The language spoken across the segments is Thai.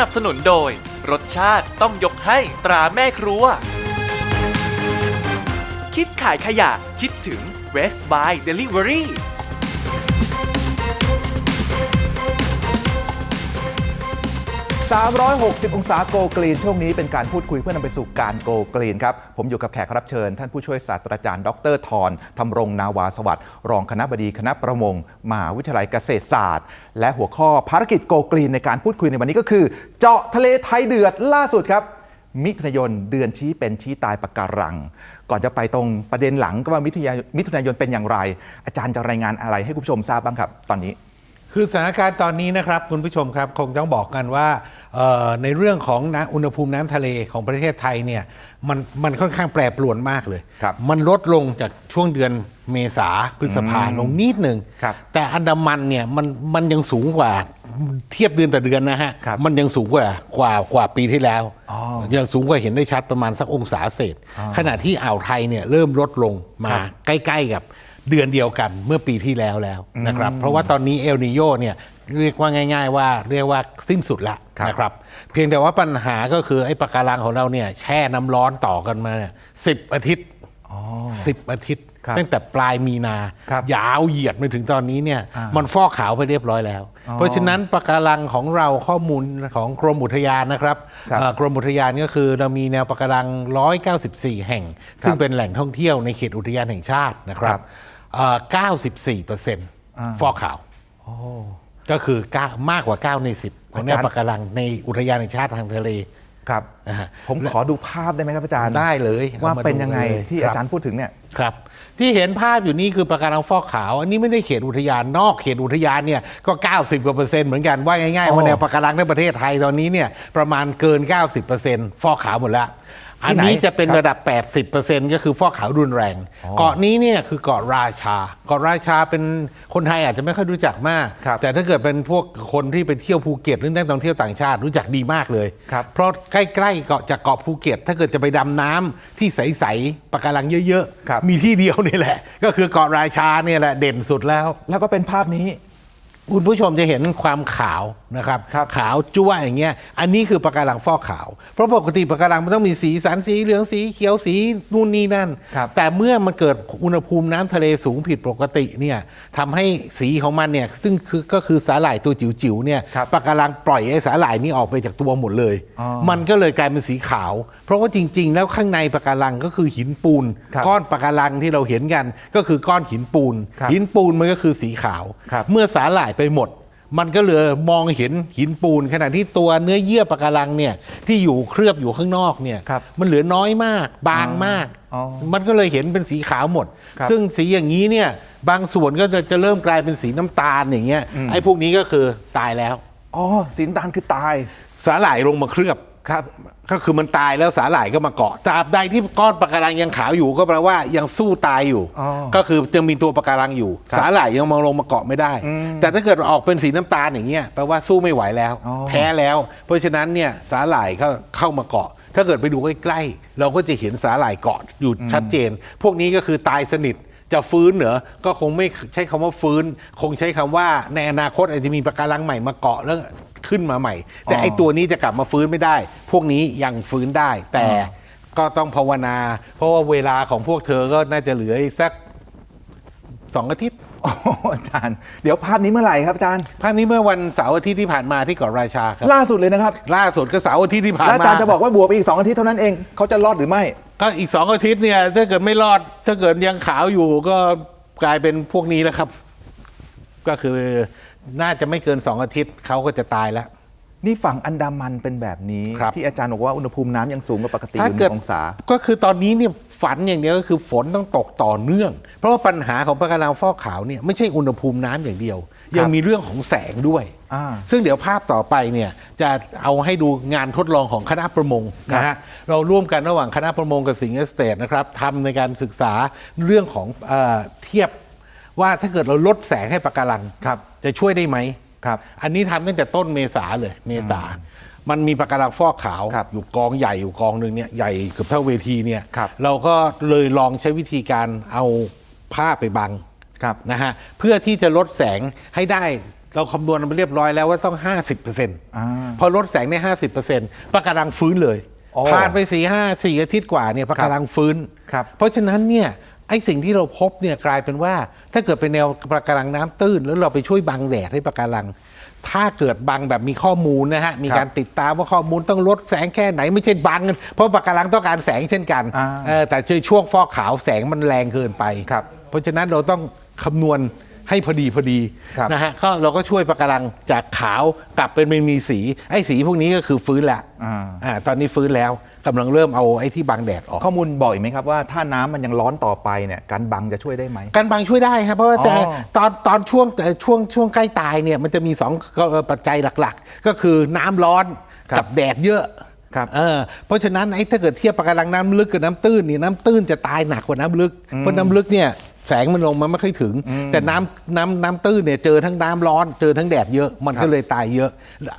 นับสนุนโดย รสชาติต้องยกให้ตราแม่ครัว คิดขายขยะคิดถึง West by Delivery 360 องศาโกกรีน ช่วงนี้เป็นการพูดคุยเพื่อนำไปสู่การโกกรีนครับ ผมอยู่กับแขกรับเชิญ ท่านผู้ช่วยศาสตราจารย์ ดรทรธำรงนาวาสวัสดิ์รองคณะบดีคณะประมงมหาวิทยาลัยเกษตรศาสตร์ และหัวข้อภารกิจโกกรีนในการพูดคุยในวันนี้ก็คือ เจาะทะเลไทยเดือดล่าสุดครับ มิถุนายนเดือนชี้เป็นชี้ตายปะการัง ก่อนจะไปตรงประเด็นหลังก็ว่ามิถุนายนเป็นอย่างไร อาจารย์จะรายงานอะไรให้คุณผู้ชมทราบบ้างครับ ตอนนี้ คือสถานการณ์ตอนนี้นะครับคุณผู้ชมครับคงต้องบอกกันว่าเอ่อในเรื่องของน้ำอุณหภูมิน้ำทะเลของประเทศไทยเนี่ยมันมันค่อนข้างแปรปรวนมากเลยครับมันลดลงจากช่วงเดือนเมษาพฤษภาลงนิดหนึ่งครับแต่อันดามันเนี่ยมันมันยังสูงกว่าเทียบเดือนต่อเดือนนะฮะครับมันยังสูงกว่ากว่ากว่าปีที่แล้วอ๋อยังสูงกว่าเห็นได้ชัดประมาณสักองศาเศษ ขณะที่อ่าวไทยเนี่ยเริ่มลดลงมาใกล้ ๆ กับ เดือนเดียวกันเมื่อปีที่แล้วแล้วนะครับ เพราะว่าตอนนี้เอลนิโยเนี่ยเรียกว่าง่าย ๆ ว่าเรียกว่าสิ้นสุดละครับนะครับ เพียงแต่ว่าปัญหาก็คือไอ้ปะการังของเราเนี่ยแช่น้ำร้อนต่อกันมาเนี่ยสิบอาทิตย์สิบอาทิตย์ครับตั้งแต่ปลายมีนาครับยาวเหยียดมาถึงตอนนี้เนี่ยอ่ามัมันฟอกขาวไปเรียบร้อยแล้ว เพราะฉะนั้นปะการังของเราข้อมูลของกรมอุทยานนะครับครับเอ่อกรมอุทยานก็คือเรามีแนวปะการัง 194 แห่ง ซึ่งเป็นแหล่งท่องเที่ยวในเขตอุทยานแห่งชาตินะครัครับบเอ่อ 94เปอร์เซ็นต์ฟอกขาวก็คือ9มากกว่า 9 ใน 10 ของแนวอาจารย์ปะการังในอุทยานแห่งชาติทางทะเลครับนะฮะผมขอดูภาพได้ไหมครับอาจารย์ได้เลยว่าอมเป็นยังไงดูลที่คอาบจารย์พูดถึงเนี่ยครับ ที่เห็นภาพอยู่นี่คือปะการังฟอกขาว อันนี้ไม่ได้เขตอุทยานนอกเขตอุทยานเนี่ยก็ 90กว่าเปอร์เซ็นต์เหมือนกันว่าง่ายอ๋อๆว่าแนวปะการังในประเทศไทยตอนนี้เนี่ยประมาณเกิน 90เปอร์เซ็นต์ฟอกขาวหมดแล้วที่ อันไหนนี้จะเป็นครับระดับ 80เปอร์เซ็นต์ก็คือฟอกขาวรุนแรง เกาะนี้เนี่ยคือเกาะราชา เกาะราชาเป็นคนไทยอาจจะไม่ค่อยรู้จักมากครับแต่ถ้าเกิดเป็นพวกคนที่ไปเที่ยวภูเก็ตหรือนักท่องเที่ยวต่างชาติรู้จักดีมากเลยครับเพราะใกล้ๆเกาะจากเกาะภูเก็ต ถ้าเกิดจะไปดำน้ำที่ใสๆปะการังเยอะครับๆมีที่เดียวนี่แหละ ก็คือเกาะราชาเนี่ยแหละเด่นสุดแล้ว แล้วก็เป็นภาพนี้ คุณผู้ชมจะเห็นความขาว นะครับครับขาวจั่วอย่างเงี้ยอันนี้คือปะการังฟอกขาว เพราะปกติปะการังมันต้องมีสีสันสีเหลืองสีเขียวสีนู่นนี่นั่นครับแต่เมื่อมันเกิดอุณหภูมิน้ำทะเลสูงผิดปกติเนี่ยทำให้สีของมันเนี่ยซึ่งคือก็คือสาหร่ายตัวจิ๋วๆเนี่ยครับปะการังปล่อยไอ้สาหร่ายนี้ออกไปจากตัวหมดเลยอ๋อมันก็เลยกลายเป็นสีขาว เพราะว่าจริง ๆ แล้วข้างในปะการังก็คือหินปูนครับก้อนปะการังที่เราเห็นกัน ก็คือก้อนหินปูนครับหินปูนมันก็คือสีขาวครับเมื่อสาหร่ายไปหมด มันก็เหลือมองเห็นหินปูน ขณะที่ตัวเนื้อเยื่อปะการังเนี่ยที่อยู่เคลือบอยู่ข้างนอกเนี่ยครับมันเหลือน้อยมาก บางมาก อ๋อมันก็เลยเห็นเป็นสีขาวหมด ครับซึ่งสีอย่างนี้เนี่ยบางส่วนก็จะจะเริ่มกลายเป็นสีน้ำตาลอย่างเงี้ยไอ้พวกนี้ก็คือตายแล้ว อ๋อสีน้ำตาลคือตาย สาหร่ายลงมาเคลือบ ครับก็คือมันตายแล้วสาหร่ายก็มาเกาะตราบใดที่ก้อนปะการังยังขาวอยู่ก็แปลว่ายังสู้ตายอยู่ อ๋อก็คือยังมีตัวปะการังอยู่ครับสาหร่ายยังมาลงมาเกาะไม่ได้ แต่ถ้าเกิดออกเป็นสีน้ำตาลอย่างเงี้ยแปลว่าสู้ไม่ไหวแล้ว อ๋อ แพ้แล้ว เพราะฉะนั้นเนี่ยสาหร่ายก็เข้ามาเกาะ ถ้าเกิดไปดูใกล้ๆเราก็จะเห็นสาหร่ายเกาะอยู่ชัดเจน พวกนี้ก็คือตายสนิทจะฟื้นเหรอก็คงไม่ใช้คำว่าฟื้น คงใช้คำว่าในอนาคตอาจจะมีปะการังใหม่มาเกาะแล้ว ขึ้นมาใหม่ แต่ไอตัวนี้จะกลับมาฟื้นไม่ได้ พวกนี้ยังฟื้นได้แต่ก็ต้องภาวนา เพราะว่าเวลาของพวกเธอก็น่าจะเหลืออีกสักสองอาทิตย์โอ้อาจารย์ เดี๋ยวภาพนี้เมื่อไหร่ครับอาจารย์ ภาพนี้เมื่อวันเสาร์อาทิตย์ที่ผ่านมาที่เกาะราชาครับ ล่าสุดเลยนะครับ ล่าสุดก็เสาร์อาทิตย์ที่ผ่านแล้วมาอาจารย์จะบอกว่าบวกไปอีก2อาทิตย์เท่านั้นเองเขาจะรอดหรือไม่ ก็อีกสองอาทิตย์เนี่ย ถ้าเกิดไม่รอด ถ้าเกิดยังขาวอยู่ก็กลายเป็นพวกนี้แล้วครับ ก็คือ น่าจะไม่เกินสองอาทิตย์เขาก็จะตายแล้ว นี่ฝั่งอันดามันเป็นแบบนี้ ครับที่อาจารย์บอกว่าอุณหภูมิน้ำยังสูงกว่าปกติอถ้ายู่หเกินึ่ดงองศา ก็คือตอนนี้เนี่ยฝันอย่างเดียวก็คือฝนต้องตกต่อเนื่อง เพราะว่าปัญหาของปะการังฟอกขาวเนี่ยไม่ใช่อุณหภูมิน้ำอย่างเดียว ยังมีเรื่องของแสงด้วย อ่า ซึ่งเดี๋ยวภาพต่อไปเนี่ยจะเอาให้ดูงานทดลองของคณะประมงนะฮะเราร่วมกันระหว่างคณะประมงกับสิงห์เอสเตทนะครับทำในการศึกษาเรื่องของเออเทียบ ว่าถ้าเกิดเราลดแสงให้ปะการังครับ จะช่วยได้ไหมครับ อันนี้ทำตั้งแต่ต้นเมษาเลย เมษา มันมีปะการังฟอกขาวครับอยู่กองใหญ่อยู่กองหนึ่งเนี่ยใหญ่เกือบเท่าเวทีเนี่ยครับ เราก็เลยลองใช้วิธีการเอาผ้าไปบัง ครับ นะฮะเพื่อที่จะลดแสงให้ได้เราคำนวณมาเรียบร้อยแล้วว่าต้อง50%อ่าพอลดแสงได้ 50%ปะการังฟื้นเลยอ๋อผ่านไปสี่ห้าสี่อาทิตย์กว่าเนี่ยปะการังฟื้น ครับเพราะฉะนั้นเนี่ยไอ้สิ่งที่เราพบเนี่ยกลายเป็นว่า ถ้าเกิดเป็นแนวปะการังน้ำตื้น แล้วเราไปช่วยบังแดดให้ปะการัง ถ้าเกิดบังแบบมีข้อมูลนะฮะมีการติดตามว่าข้อมูลต้องลดแสงแค่ไหนไม่ใช่บังกันเพราะปะการังต้องการแสงเช่นกันอ่าเออแต่เจอช่วงฟอกขาวแสงมันแรงเกินไปครับเพราะฉะนั้นเราต้องคำนวณให้พอดีพอดีครับนะฮะก็เราก็ช่วยปะการังจากขาวกลับเป็นไม่มีสีไอ้สีพวกนี้ก็คือฟื้นละอ่าอ่าตอนนี้ฟื้นแล้ว กำลังเริ่มเอาไอ้ที่บังแดดออก ข้อมูลบอกอีกไหมครับว่าถ้าน้ำมันยังร้อนต่อไปเนี่ยการบังจะช่วยได้ไหม การบังช่วยได้ครับเพราะว่าแต่อ๋อตอนตอนช่วงแต่ช่วงช่วงใกล้ตายเนี่ยมันจะมีสองปัจจัยหลักๆ ก็คือน้ำร้อนครับกับแดดเยอะครับเออเพราะฉะนั้นไอ้ถ้าเกิดเทียบปะการังน้ำลึกกับน้ำตื้นนี่น้ำตื้นจะตายหนักกว่าน้ำลึก เพราะน้ำลึกเนี่ย แสงมันลงมันไม่ค่อยถึง แต่น้ำน้ำน้ำตื้นเนี่ยเจอทั้งน้ำร้อนเจอทั้งแดดเยอะมันครัก็บเลยตายเยอะ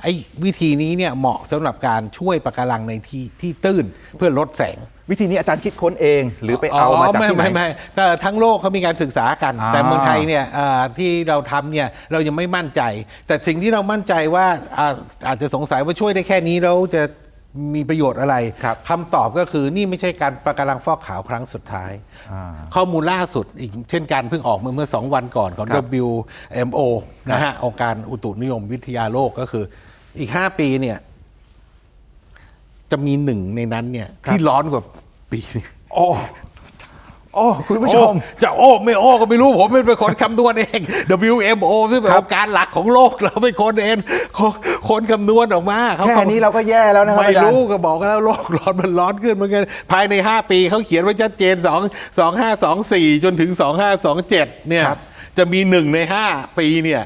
ไอ้วิธีนี้เนี่ยเหมาะสำหรับการช่วยปะการังในที่ที่ตื้นเพื่อลดแสงวิธีนี้อาจารย์คิดค้นเองหรือไปเอามาจากที่ไหนไม่ไม่ไม่ก็ทั้งโลกเขามีการศึกษากันอ่าแต่เมืองไทยเนี่ยอ่าที่เราทำเนี่ยเรายังไม่มั่นใจ แต่สิ่งที่เรามั่นใจว่าอ่าอาจจะสงสัยว่าช่วยได้แค่นี้แล้วจะ มีประโยชน์อะไรครับ คำตอบก็คือนี่ไม่ใช่การประการังฟอกขาวครั้งสุดท้ายอ่าข้อมูลล่าสุดอีกเช่นกันเพิ่งออกมาเมื่อ 2 วันก่อนของครับ WMO นะฮะองค์การอุตุนิยมวิทยาโลกก็คือ อีก 5 ปีเนี่ย จะมีหนึ่งในนั้นเนี่ย ที่ร้อนกว่าปีนี้โอ้ โอ้คุณผู้ชมโอ้จะโอ้ไม่โอ้ก็ไม่รู้ผมเป็นคนคำนวณเอง WMO ซึ่งเป็นครัอบงค์การหลักของโลกเราเป็นคนเองคนคนคำนวณออกมาเขาแค่นี้เราก็แย่แล้วนะครับไม่อาจารย์รู้ก็บอกกันแล้วโลกร้อนมันร้อนขึ้นเหมือนกันภายใน 5 ปีเขาเขียนไว้ชัดเจน 2 2 5 2 4 จนถึง 2527 เนี่ยครับจะมีหนึ่งใน 5 ปีเนี่ย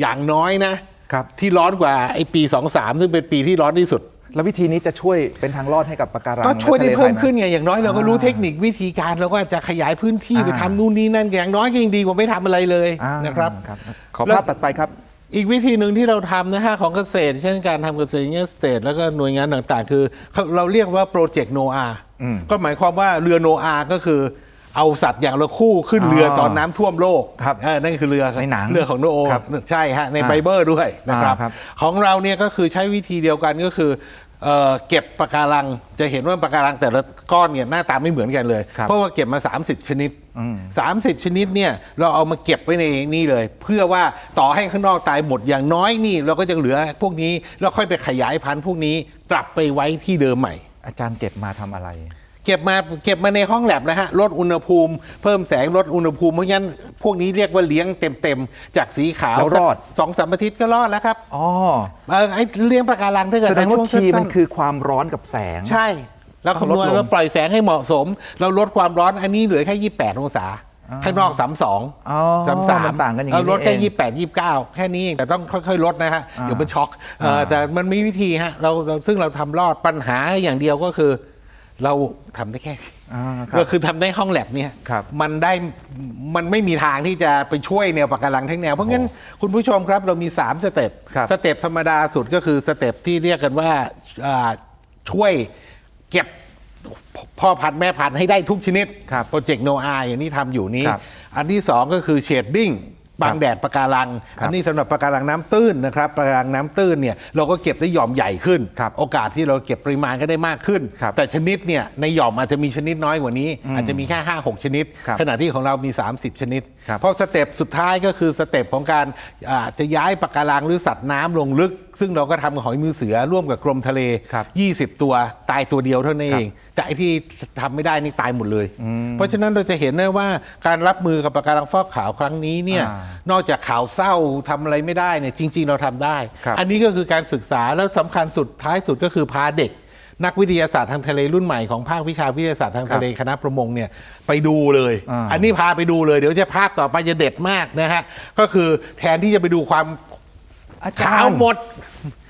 อย่างน้อยนะครับที่ร้อนกว่าไอ้ปี 23 ซึ่งเป็นปีที่ร้อนที่สุด แล้ววิธีนี้จะช่วยเป็นทางรอดให้กับปะการังก็ช่วยได้และทะลเพิ่มทยไหขึ้นไงอย่างน้อยเราก็รู้เทคนิควิธีการเราก็จะขยายพื้นที่ไปอ่าทำนู่นนี่นั่นอย่างน้อยก็ยังดีกว่าไม่ทำอะไรเลยอ่านะครับ ครับ ขอภาพตัดไปครับ อีกวิธีหนึ่งที่เราทำนะฮะของเกษตร เช่นการทำเกษตรเงี้ยสเตทแล้วก็หน่วยงานต่างๆ คือเขาเราเรียกว่าโปรเจกต์โนอาอืมก็หมายความว่าเรือโนอาก็คือ เอาสัตว์อย่างละคู่ขึ้นเรือออตอนน้ำท่วมโลกครับเออนั่นคือเรือในหนังเรือของโนโอครับใช่ฮะในอ่าไบเบิลด้วยนะครับอ่าครับ ของเราเนี่ยก็คือใช้วิธีเดียวกันก็คือเอ่อเก็บปะการังจะเห็นว่าปะการังแต่ละก้อนเนี่ยหน้าตาไม่เหมือนกันเลยครับเพราะว่าเก็บมา 30 ชนิด 30 ชนิดเนี่ยเราเอามาเก็บไว้ในนี่เลย เพื่อว่าต่อให้ข้างนอกตายหมดอย่างน้อยนี่ เราก็จะเหลือพวกนี้แล้วค่อยไปขยายพันธุ์พวกนี้กลับไปไว้ที่เดิมใหม่ อาจารย์เก็บมาทำอะไร เก็บมาเก็บมาในห้องแลบนะฮะลดอุณหภูมิ เพิ่มแสงลดอุณหภูมิเพราะงั้นพวกนี้เรียกว่าเลี้ยงเต็มๆ จากสีขาวแล้วรอด สักสองสามอาทิตย์ก็รอดแล้วครับอ๋อเออไอ้เลี้ยงปะการังถ้าเกิดแสดงว่าในช่คีย์สั้มันคือความร้อนกับแสง ใช่เราคำนวณลดลงเราปล่อยแสงให้เหมาะสม เราลดความร้อนอันนี้เหลือแค่28องศา ข้างนอก32อ๋อ33มันต่างกันอย่างนี้เราลดแค่นี่เอง28 29แค่นี้เองแต่ต้องค่อยๆลดนะฮะเดี๋ยวมันช็อกเออแต่มันมีวิธีฮะเราเราซึ่งเราทำรอดปัญหาอย่างเดียวก็คือ เราทำได้แค่นี้อ่าครับก็คือทำได้ห้องแลบเนี่ยครับมันได้มันไม่มีทางที่จะไปช่วยแนวปะการังทั้งแนว เพราะงั้นคุณผู้ชมครับเรามี 3 สเต็ปครับสเต็ปธรรมดาสุดก็คือสเต็ปที่เรียกกันว่าอ่าช่วยเก็บพ่อพันธุ์แม่พันธุ์ให้ได้ทุกชนิดครับโปรเจกต์โนอาอย่างนี้ทำอยู่นี้ครับอันที่ 2 ก็คือเชดดิ้ง บางแดดปะการังครับอันนี้สำหรับปะการังน้ำตื้นนะครับปะการังน้ำตื้นเนี่ยเราก็เก็บได้หย่อมใหญ่ขึ้นครับโอกาสที่เราเก็บปริมาณก็ได้มากขึ้นครับแต่ชนิดเนี่ยในหย่อมอาจจะมีชนิดน้อยกว่านี้ อาจจะมีแค่5 6 ชนิดครับขณะที่ของเรามี 30 ชนิดครับเพราะสเต็ปสุดท้ายก็คือสเต็ปของการอ่าจะย้ายปะการังหรือสัตว์น้ำลงลึก ซึ่งเราก็ทำกับหอยมือเสือร่วมกับกรมทะเลครับ20 ตัวตายตัวเดียวเท่านั้นเอง แต่ไอ้ที่ทำไม่ได้นี่ตายหมดเลย เพราะฉะนั้นเราจะเห็นได้ว่าการรับมือกับปะการังฟอกขาวครั้งนี้เนี่ยอ่านอกจากข่าวเศร้าทำอะไรไม่ได้เนี่ยจริง ๆ เราทำได้ครับอันนี้ก็คือการศึกษาแล้วสำคัญสุดท้ายสุดก็คือพาเด็ก นักวิทยาศาสตร์ทางทะเลรุ่นใหม่ของภาควิชาวิทยาศาสตร์ทางทะเลคณะประมงเนี่ยไปดูเลย อ่า อันนี้พาไปดูเลยเดี๋ยวจะภาพต่อไปจะเด็ดมากนะฮะก็คือแทนที่จะไปดูความ อาจารย์ ขาวหมด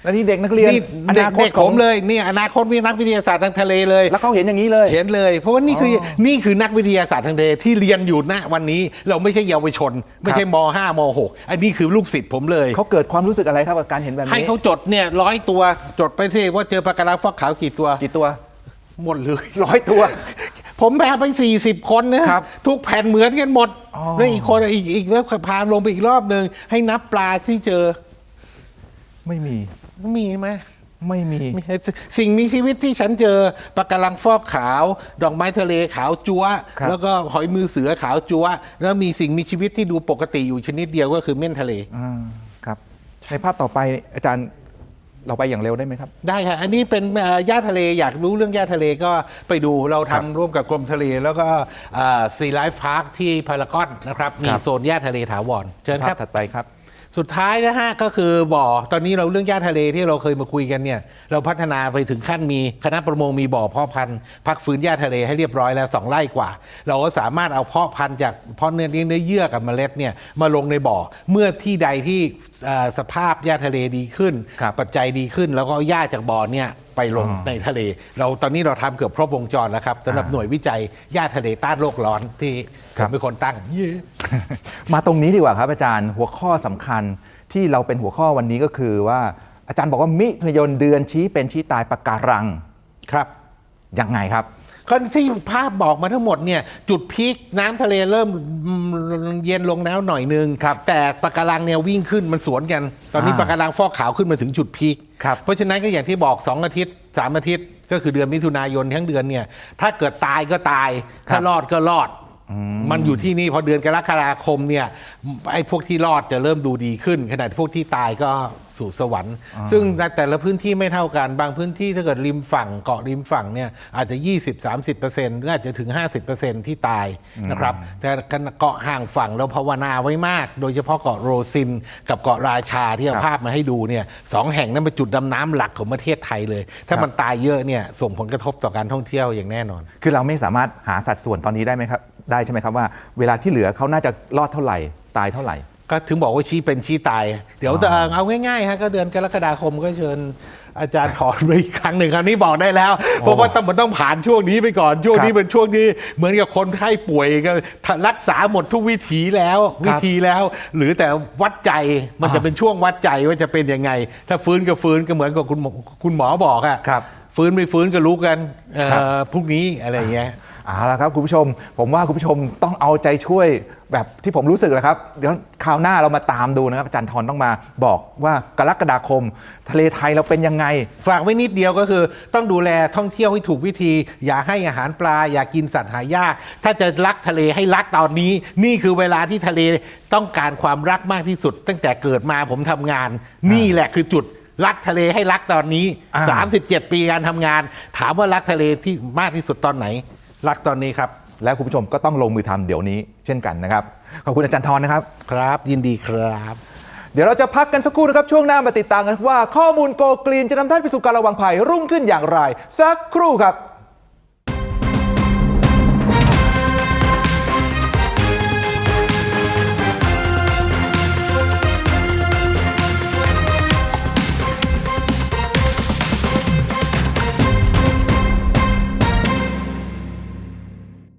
แล้วนี่เด็กนักเรียนนี่อเด็กนาคตเด็กขผองมเลยนี่อนาคตวินักวิทยาศาสตร์ทางทะเลเลย แล้วเขาเห็นอย่างนี้เลย เห็นเลย เพราะว่านี่คืออนี่คือนักวิทยาศาสตร์ทางทะเลที่เรียนอยู่ณวันนี้เราไม่ใช่เยาวชน ไม่ใช่ม .5 ม .6 อันนี้คือลูกศิษย์ผมเลย เขาเกิดความรู้สึกอะไรครับกับการเห็นแบบให้นี้เขาจดเนี่ยร้อยตัวจดไปสิว่าเจอปลาการังฟอกขาวกี่ตัวกี่ตัวหมดเลย ร้อยตัวผผมแพ้ไป 40 คนนะครับทุกแผ่นเหมือนกันหมด อ๋อ แล้วอีกคนอีกอีกแล้วพาลงไปอีกรอบหนึ่งให้นับปลาที่เจอ ไม่มี มีไหมไม่มี มีสิ่งมีชีวิตที่ฉันเจอปะการังฟอกขาว ดอกไม้ทะเลขาวจั๊วครับ แล้วก็หอยมือเสือขาวจั๊วแล้วมีสิ่งมีชีวิตที่ดูปกติอยู่ชนิดเดียวก็คือเม่นทะเล อ่าครับ ในภาพต่อไปอาจารย์เราไปอย่างเร็วได้ไหมครับ ได้ค่ะ อันนี้เป็นเอ่อย่าทะเล อยากรู้เรื่องย่าทะเลก็ไปดู เราทำร่วมกับกรมทะเล แล้วก็ซีไลฟ์พาร์คที่พารากอนนะครับ มีครับ โซนย่าทะเลถาวร เชิญคภารัพบ ถัดไปครับ สุดท้ายนะฮะก็คือบ่อตอนนี้เราเรื่องย่าทะเลที่เราเคยมาคุยกันเนี่ยเราพัฒนาไปถึงขั้นมีคณะประมงมีบ่อเพาะพันธุ์พักฟื้นย่าทะเลให้เรียบร้อยแล้ว2ไร่กว่า เราก็สามารถเอาเพาะพันธุ์จากเพาะเนื้อเลี้ยงเนื้อเยื่อกับเมล็ดเนี่ยมาลงในบ่อเมื่อที่ใดที่เอ่อสภาพย่าทะเลดีขึ้นครับปัจจัยดีขึ้น แล้วก็เอาย่าจากบ่อเนี่ย ไปลงในทะเล เราตอนนี้เราทำเกือบครบวงจรแล้วครับสำหรับหน่วยวิจัยย่าทะเลต้านโลกร้อนที่ผมเป็นคนตั้งเย้มาตรงนี้ดีกว่าครับอาจารย์หัวข้อสำคัญที่เราเป็นหัวข้อวันนี้ก็คือว่าอาจารย์บอกว่ามิถุนายนเดือนชี้เป็นชี้ตายปะการังครับยังไงครับก็ที่ภาพบอกมาทั้งหมดเนี่ยจุดพีคน้ำทะเลเริ่มอืมเย็นลงแล้วหน่อยนึงครับแต่ปะการังเนี่ยวิ่งขึ้นมันสวนกัน ตอนนี้อ่าปะการังฟอกขาวขึ้นมาถึงจุดพีค ครับเพราะฉะนั้นก็อย่างที่บอก 2 อาทิตย์ 3 อาทิตย์ ก็คือเดือนมิถุนายนทั้งเดือนเนี่ยถ้าเกิดตายก็ตาย ถ้ารอดก็รอด มันอยู่ที่นี่พอเดือนกรกฎาคมเนี่ยไอ้พวกที่รอดจะเริ่มดูดีขึ้นขณะที่พวกที่ตายก็สู่สวรรค์ ซึ่งในแต่ละพื้นที่ไม่เท่ากัน บางพื้นที่ถ้าเกิดริมฝั่งเกาะริมฝั่งเนี่ยอาจจะ 20-30%หรืออาจจะถึง 50%ที่ตายนะครับ แต่เกาะห่างฝั่งเราภาวนาไว้มาก โดยเฉพาะเกาะโรซิน กับเกาะราชาที่เอาภาพมาให้ดูเนี่ยสองแห่งนั้นเป็นจุดดำน้ำหลักของประเทศไทยเลย ถ้ามันตายเยอะเนี่ยส่งผลกระทบต่อการท่องเที่ยวอย่างแน่นอน คือเราไม่สามารถหาสัดส่วนตอนนี้ได้ไหมครับ ได้ใช่ไหมครับว่า เวลาที่เหลือเขาน่าจะรอดเท่าไหร่ตายเท่าไหร่ ก็ถึงบอกว่าชี้เป็นชี้ตาย เดี๋ยวแต่เอาง่ายๆฮะก็เดือนกรกฎาคมก็เชิญอาจารย์ถอนไปอีกครั้งหนึ่งคราวนี้บอกได้แล้ว เพราะว่าต้องมันต้องผ่านช่วงนี้ไปก่อนช่วงนี้เป็นช่วงที่เหมือนกับคนไข้ป่วยก็รักษาหมดทุกวิถีแล้ววิธีแล้ว หรือแต่วัดใจมันจะเป็นช่วงวัดใจว่าจะเป็นยังไง ถ้าฟื้นก็ฟื้นก็เหมือนกับคุณหมอคุณหมอบอกอะครับฟื้นไม่ฟื้นก็รู้กันเอ่อครับพรุ่งนี้อะไรอย่างเงี้ย เอาละครับคุณผู้ชม ผมว่าคุณผู้ชมต้องเอาใจช่วยแบบที่ผมรู้สึกแหละครับ เดี๋ยวคราวหน้าเรามาตามดูนะครับอาจารย์ทรต้องมาบอกว่ากรกฎาคม ทะเลไทยเราเป็นยังไง ฝากไว้นิดเดียวก็คือ ต้องดูแลท่องเที่ยวให้ถูกวิธี อย่าให้อาหารปลา อย่ากินสัตว์หายาก ถ้าจะรักทะเลให้รักตอนนี้ นี่คือเวลาที่ทะเลต้องการความรักมากที่สุด ตั้งแต่เกิดมาผมทำงาน นี่แหละคือจุดรักทะเลให้รักตอนนี้อ่า37 ปีการทำงาน ถามว่ารักทะเลที่มากที่สุดตอนไหน รักตอนนี้ครับ แล้วคุณผู้ชมก็ต้องลงมือทำเดี๋ยวนี้เช่นกันนะครับ ขอบคุณอาจารย์ทรนะครับ ครับ ยินดีครับ เดี๋ยวเราจะพักกันสักครู่นะครับ ช่วงหน้ามาติดตามกันว่าข้อมูลโกกรีนจะนำท่านไปสู่การระวังภัยรุ่งขึ้นอย่างไร สักครู่ครับ